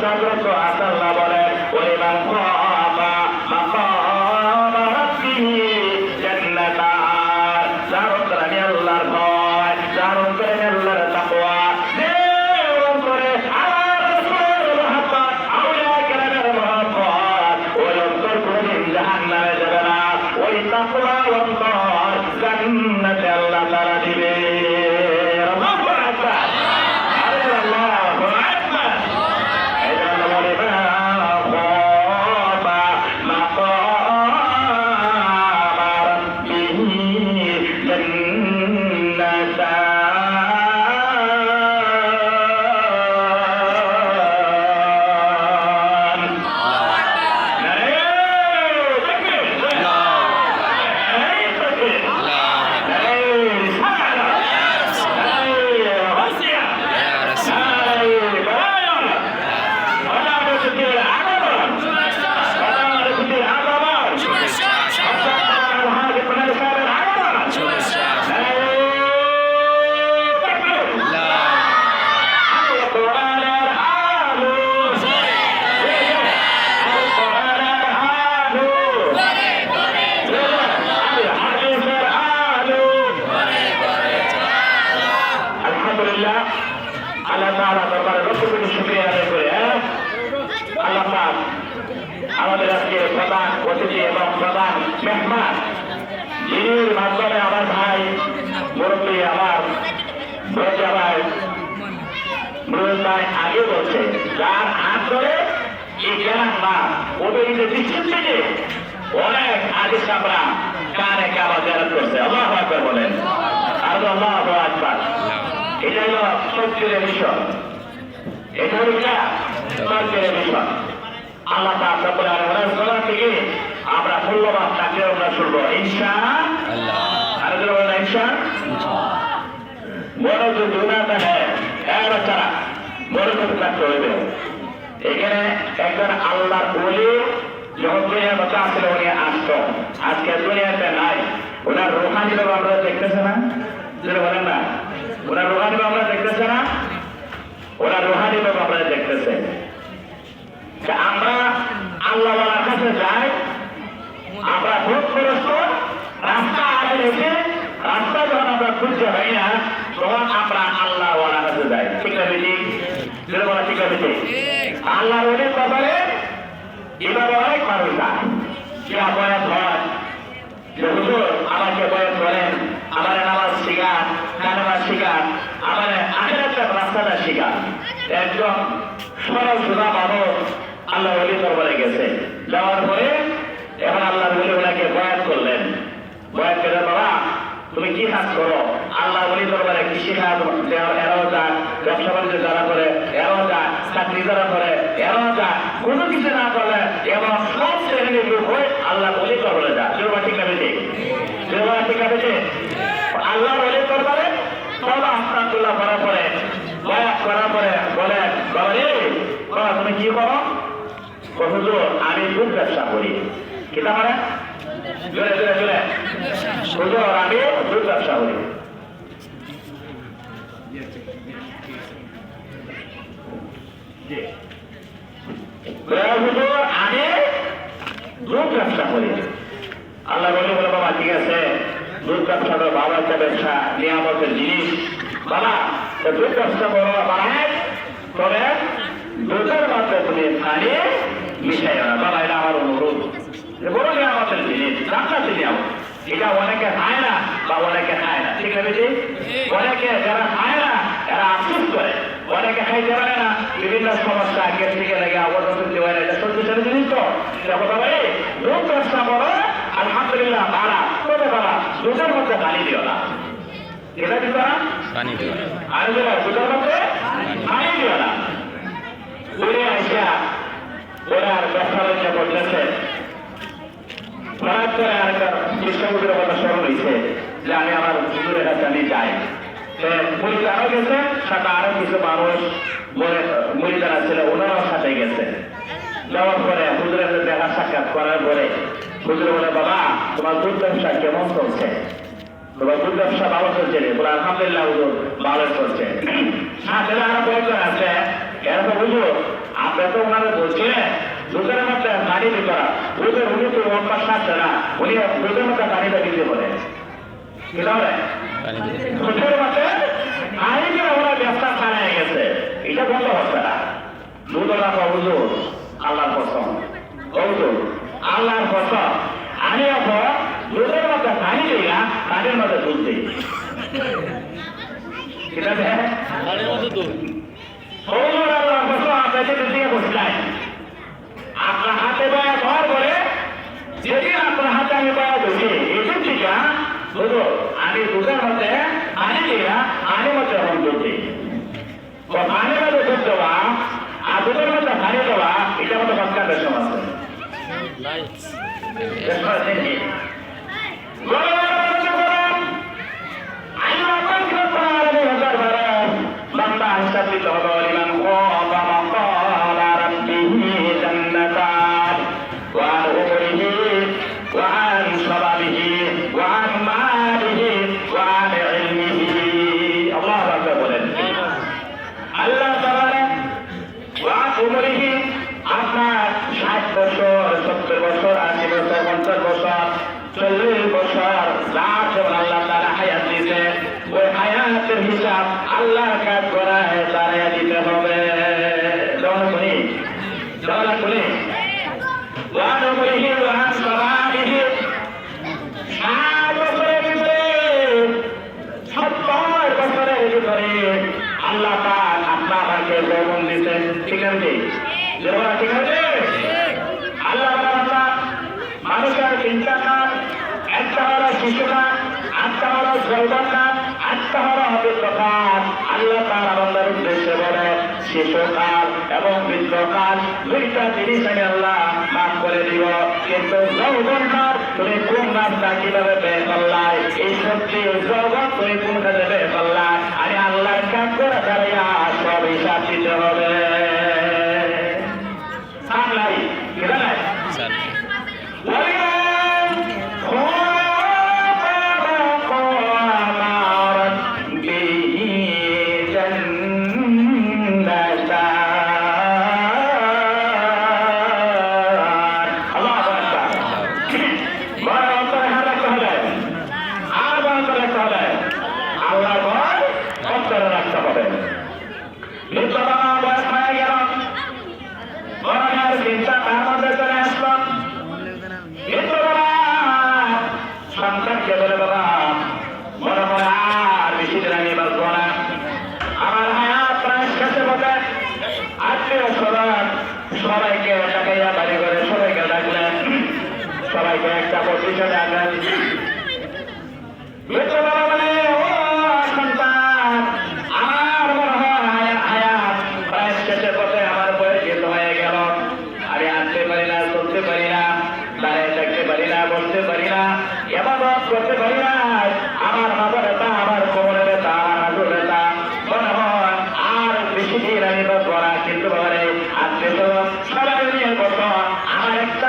এবং জাগ্রত যার হাত ধরে এই জ্ঞান না ওদের যে ডিসিপ্লিনে অনেক আদিস আমরা কানে কাবা জেরাত করছে। আল্লাহ আকবার বলেন। আর আল্লাহ আকবার। এটা হলো সত্যের বিষয় এটা হলো কি সত্যের বিষয় আল্লাহ পাক রব্বুল আলামিনের গলা থেকে আমরা মূল্যবান তাকে আমরা শুনব। ইনশা আর বলেন ইনশা যে দুনাটা হ্যাঁ বাচ্চারা করে থাকতে হইবে। এখানে একজন আল্লাহর বলি যখন দুনিয়ার কথা আসলে উনি আসতো। আজকে দুনিয়াতে নাই। ওনার রোহানি বাবা আমরা দেখতেছে না? যেটা বলেন না। ওনার রোহানি বাবা আমরা দেখতেছে না? ওনার রোহানি বাবা আমরা দেখতেছে। আমরা আল্লাহওয়ালার কাছে যাই, আমরা ভোট করস্ত রাস্তা আগে রেখে, রাস্তা যখন আমরা খুঁজতে পাই না, তখন আমরা আল্লাহ ওয়ালার কাছে যাই ঠিক আছে বেশি যেটা আল্লাহ ব্যাপারে এভাবে অনেক মানুষ অলি দরবারে গেছে। যাওয়ার পরে এখন আল্লাহ করলেন। করে বাবা, তুমি কি কাজ করো? আল্লাহ বলি দরবারে কৃষি কাজ ব্যবসা বাণিজ্য যারা করে যারা করে এরাও যায় কোনো কিছু না করলে এবং সব শ্রেণির লোক হয়ে আল্লাহ বলি দরবারে যায় যেবা ঠিক আছে যেবা ঠিক আছে আল্লাহ বলি দরবারে সব আস্তাকুল্লাহ করার পরে বয়াত করার পরে বলে বাবারে বাবা, তুমি কি করো? হুজুর, আমি দুধ ব্যবসা করি। কিতা মানে? জোরে জোরে জোরে। আমি দুধ ব্যবসা করি। আমি দুধ ব্যবসা করি। আল্লাহ বলে বলে, বাবা, ঠিক আছে দুধ ব্যবসা তো বাবা, একটা ব্যবসা, নিয়ামতের জিনিস। বাবা দুধ ব্যবসা বড় বাড়ায় তবে দুধের মধ্যে তুমি পানি মিশাই না। বাবা, এটা আমার অনুরোধ। বড় নিয়ামতের জিনিস জান্নাতের নিয়ামত। এটা অনেকে খায় না বা অনেকে খায় না। ঠিক আছে? অনেকে যারা খায় না, এরা আফসোস করে। অনেকে খাইতে পারে না, বিভিন্ন সমস্যা আগের থেকে লাগে আবর্তন করতে পারে এটা সত্যি সত্যি জিনিস তো। এটা কথা বলে ব্যবসা আলহামদুলিল্লাহ মধ্যে পানি দিও না। এটা দিত না পানি দিও আর যেটা মধ্যে পানি দিও না। উনি আসা ওনার ব্যবসা বাণিজ্য করতেছে। হঠাৎ করে আর একটা কৃষ্ণমন্দিরের কথা স্মরণ হয়েছে যে আমি আমার হুজুরের কাছে আমি যাই। আরও গেছে, সাথে আরও কিছু মানুষ মরিদারা ছিল, ওনারাও সাথে গেছে। কাজ করার পরে হুজুর বলে, বাবা, তোমার দুধ ব্যবসা কেমন চলছে? তোমার দুধ ব্যবসা ভালো চলছে রে? বলে, আলহামদুলিল্লাহ হুজুর, ভালো চলছে। সেটা আরও কয়েকজন আছে। এরকম হুজুর, আপনি তো ওনারা বলছিলেন দুধের মধ্যে পানি দিতে হুজুর, উনি তো অভ্যাস না, উনি দুধের মধ্যে পানিটা দিতে বলে। কি তাহলে দিয়ে ওরা ব্যবসা ছাড়াই গেছে এটা বন্ধ হচ্ছে না রাখা হুজুর আল্লাহর কসম হুজুর আল্লাহর কসম আমি এখন দুধের মধ্যে পানি দিই না পানির মধ্যে দুধ দিই ঠিক আছে হুজুর আল্লাহর কসম আপনাকে দিয়ে বসলাই আপনার হাতে বয়া ঘর করে যেদিন আপনার হাতে আমি বয়া ধরি এদিন থেকে হুজুর আমি দুধের মধ্যে পানি দিই না পানির মধ্যে এখন দুধ দিই তো পানির মধ্যে দুধ দেওয়া আর দুধের মধ্যে পানি দেওয়া শিশুকাল এবং বৃদ্ধকাল দুইটা জিনিস আমি আল্লাহ মাফ করে দিব। কিন্তু যৌবনকার তুমি কোন রাস্তা কীভাবে বের করলাই এই সত্যি যৌবন তুমি কোন কাজে বের করলাই আমি আল্লাহর কাজ করে দাঁড়িয়ে সব হিসাব দিতে হবে। পারি না দাঁড়িয়ে থাকতে পারি না, বসতে পারি না, এবাদত করতে পারি না। আমার মাথা ব্যথা আমার কোমরে ব্যথা আমার হাঁটু ব্যথা মনে হয় আর বেশি দিন আমি তো সবাই নিয়ে বসো আমার একটা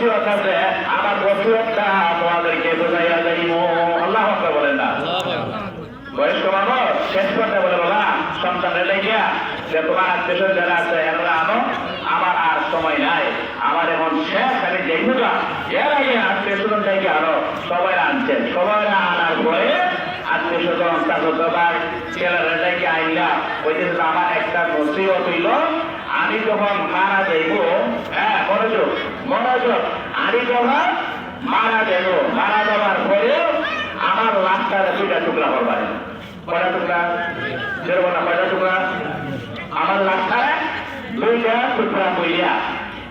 বসিয়ত আছে আমার বসিয়তটা তোমাদেরকে বোঝাইয়া যাইব। আল্লাহ বলেন না। বয়স্ক মানুষ, শেষ করতে বলে বাবা, সন্তানের লেগিয়া, যে তোমার আত্মীয় যারা আছে, এরা আনো, আমার সবাই আনছেন। সবাই আনার পরে একটা আমি যখন মারা যাইব হ্যাঁ আমি যখন মারা মারা যাওয়ার পরে আমার লাশটা দুইটা টুকরা করবার কয়টা টুকরা যেরকম না কয়টা টুকরা, আমার লাশটা দুইটা টুকরা। কইয়া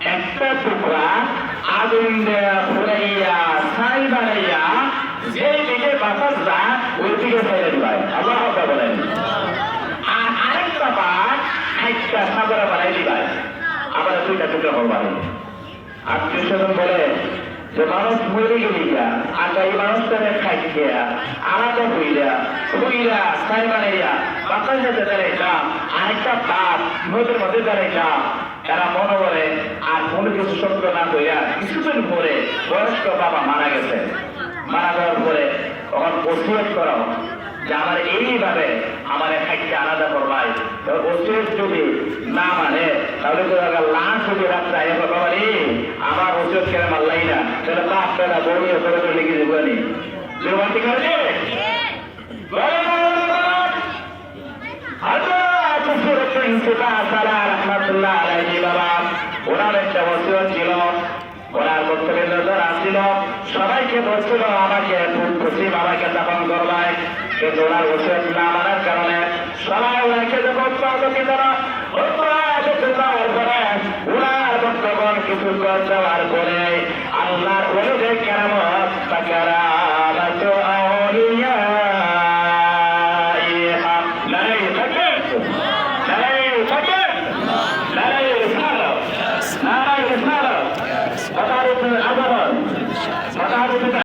একটা টুকরা, আগুন দেয়া ফুরাইয়া ছাই বানাইয়া যেই দিকে বাতাস যা ওই দিকে ফেলে দিবাই আল্লাহ বলেন আর আরেকটা পাট সাগরা বানাই দিবাই আবার দুইটা টুকরা করবার আত্মীয় স্বজন বলে যে মানুষ মরে গেলি গা আটা এই মানুষটাকে খাইছে আলাদা হইলা হইলা ছাই বানাইয়া বাতাস যাতে দাঁড়াইতাম আরেকটা পাপ নদীর মধ্যে দাঁড়াইতাম এরা মনে করে আর কোনো কিছু না কইরা কিছুদিন পরে বয়স্ক বাবা মারা গেছে মারা যাওয়ার পরে তখন ওসিয়ত করাও যে আমার এইভাবে আমার খাইতে আলাদা করবাই, তো ওসিয়ত যদি না মানে তাহলে তো লাশ যদি রাত্রে আগে বাবা রে, আমার ওসিয়ত কেন মারলাই না? তাহলে বাপ পেলা বড় করে তো লিখে দেবো নি আছে ওনার একটা বছর ছিল। ওনার বক্তব্যের নজর আসছিল। সবাইকে বলছিল, আমাকে খুব খুশি, বাবাকে দাপন করবায় কিন্তু ওনার ওষুধ না মানার কারণে সবাই ওনাকে যখন পাওয়াকে তারা কিছু কর যাওয়ার পরে আল্লাহর কেন কেরামত তাকে